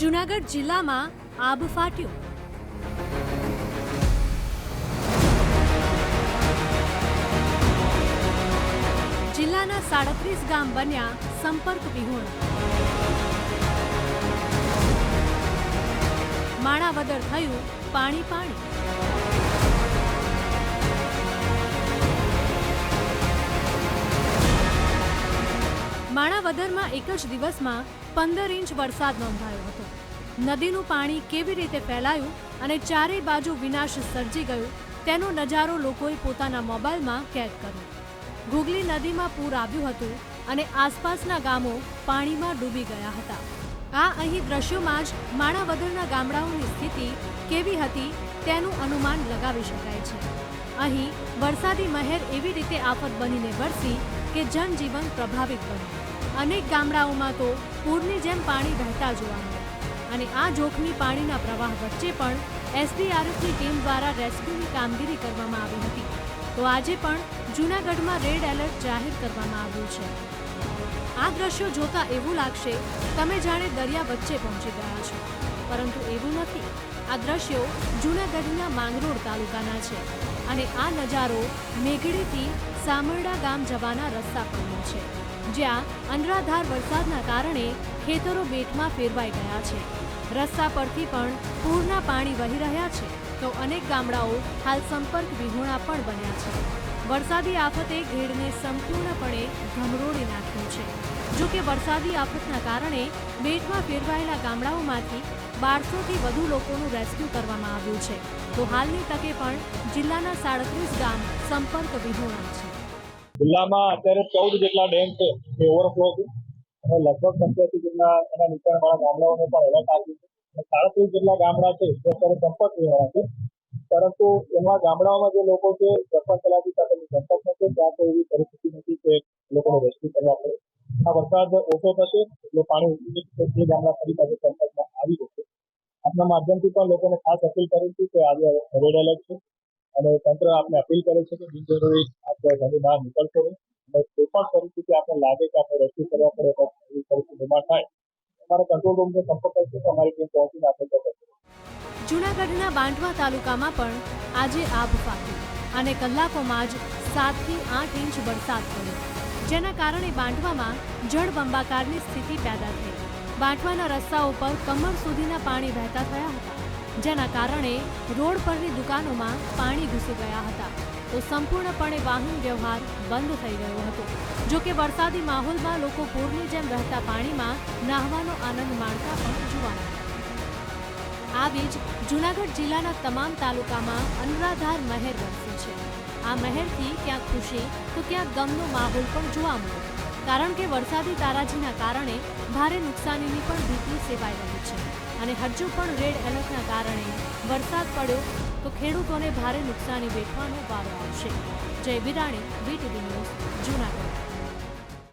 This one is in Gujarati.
જૂનાગઢ જિલ્લામાં આબ ફાટ્યું. જિલ્લાના સાડત્રીસ ગામ બન્યા સંપર્ક વિહોણ. માણાવદર થયું પાણી પાણી. માણાવદરમાં એક જ દિવસમાં પંદર ઇંચ વરસાદ નોંધાયો હતો. નદીનું પાણી કેવી રીતે ફેલાયું અને ચારેય બાજુ વિનાશ સર્જી ગયું તેનો નજારો લોકોએ પોતાના મોબાઈલમાં કેદ કર્યો. ગુગલી નદીમાં પૂર આવ્યું હતું અને આસપાસના ગામો પાણીમાં ડૂબી ગયા હતા. આ અહીં દ્રશ્યોમાં જ માણાવદરના ગામડાઓની સ્થિતિ કેવી હતી તેનું અનુમાન લગાવી શકાય છે. અહીં વરસાદી મહેર એવી રીતે આફત બનીને વરસી કે જનજીવન પ્રભાવિત બન્યું. અનેક ગામડાઓમાં તો પૂરની જેમ પાણી વહેતા જોવા મળ્યા અને આ જોખમી પાણીના પ્રવાહ વચ્ચે પણ એસડીઆરએફની ટીમ દ્વારા રેસ્ક્યુની કામગીરી કરવામાં આવી હતી. તો આજે પણ જૂનાગઢમાં રેડ એલર્ટ જાહેર કરવામાં આવ્યું છે. આ દ્રશ્યો જોતા એવું લાગશે, તમે જાણે દરિયા વચ્ચે પહોંચી ગયા છો. પરંતુ એવું નથી. આ દ્રશ્યો જૂનાગઢના માંગરોળ તાલુકાના છે. અને આ નજારો મેઘડીથી સામરડા ગામ જવાના રસ્તા પરનો છે. જ્યાં અનરાધાર વરસાદના કારણે ખેતરો બેટમાં ફેરવાઈ ગયા છે. રસ્તા પરથી પણ પૂરના પાણી વહી રહ્યા છે તો અનેક ગામડાઓ હાલ સંપર્ક વિહોણા પણ બન્યા છે. વરસાદી આફતે ઘેડને સંપૂર્ણપણે ધમરોળી નાખ્યું છે. જો કે વરસાદી આફતના કારણે બેટમાં ફેરવાયેલા ગામડાઓમાંથી બારસોથી વધુ લોકોનું રેસ્ક્યુ કરવામાં આવ્યું છે. તો હાલની તકે પણ જિલ્લાના સાડત્રીસ ગામ સંપર્ક વિહોણા છે. જિલ્લામાં અત્યારે ચૌદ જેટલા ડેમ છે, એ ઓવરફ્લો છે. અને લગભગ પંચ્યાસી જેટલા એના નીચાણવાળા ગામડાઓને પણ એલર્ટ આપ્યું છે. સાડત્રીસ જેટલા ગામડા છે જે અત્યારે સંપર્ક વિહોણા છે. પરંતુ એમાં ગામડાઓમાં જે લોકો છે સરપંચ તલાટી સાથેની સંપર્ક નથી ત્યાં કોઈ એવી પરિસ્થિતિ નથી કે લોકોનો રેસ્ક્યુ કરવા પડે. આ વરસાદ ઓછો થશે, એટલે પાણી ઉતરી એ ગામડા ફરી પાછું સંપર્કમાં આવી જશે. આપના માધ્યમથી પણ લોકોને ખાસ અપીલ કરું છું કે આજે રેડ એલર્ટ છે. અને તંત્ર આપને અપીલ કરે છે કે બિનજરૂરી આપણે ઘરની બહાર નીકળશો નહીં. અને કોઈ પણ પરિસ્થિતિ આપણે લાગે કે આપણે રેસ્ક્યુ કરવા પડે એવી પરિસ્થિતિ નિર્માણ થાય. અમારા કંટ્રોલ રૂમનો સંપર્ક કરશે તો અમારી ટીમ પહોંચીને આપણે કરશે. જૂનાગઢના બાંટવા તાલુકામાં પણ આજે આભ ફાટ્યું અને કલાકોમાં જ સાતથી આઠ ઇંચ વરસાદ પડ્યો. જેના કારણે બાંટવામાં જળબંબાકારની સ્થિતિ પેદા થઈ. બાંટવાના રસ્તા ઉપર કમર સુધીના પાણી વહેતા થયા હતા. જેના કારણે રોડ પરની દુકાનોમાં પાણી ઘૂસી ગયા હતા. તો સંપૂર્ણપણે વાહન વ્યવહાર બંધ થઈ ગયો હતો. જો કે વરસાદી માહોલમાં લોકો પૂરની જેમ વહેતા પાણીમાં નાહવાનો આનંદ માણતા પણ જોવા મળ્યા. આવી જ જૂનાગઢ જિલ્લાના તમામ તાલુકામાં અનરાધાર મહેર વરસી છે. આ મહેરથી ક્યાંક ખુશી, તો ક્યાંક ગમનો માહોલ પણ જોવા મળ્યો. કારણ કે વરસાદી તારાજીના કારણે ભારે નુકસાનીની પણ ભીતિ સેવાઈ રહી છે અને હજુ પણ રેડ એલર્ટના કારણે વરસાદ પડ્યો તો ખેડૂતોને ભારે નુકસાની વેઠવાનો વારો આવશે. જય બિરાણી બીટીવી ન્યૂઝ, જૂનાગઢ.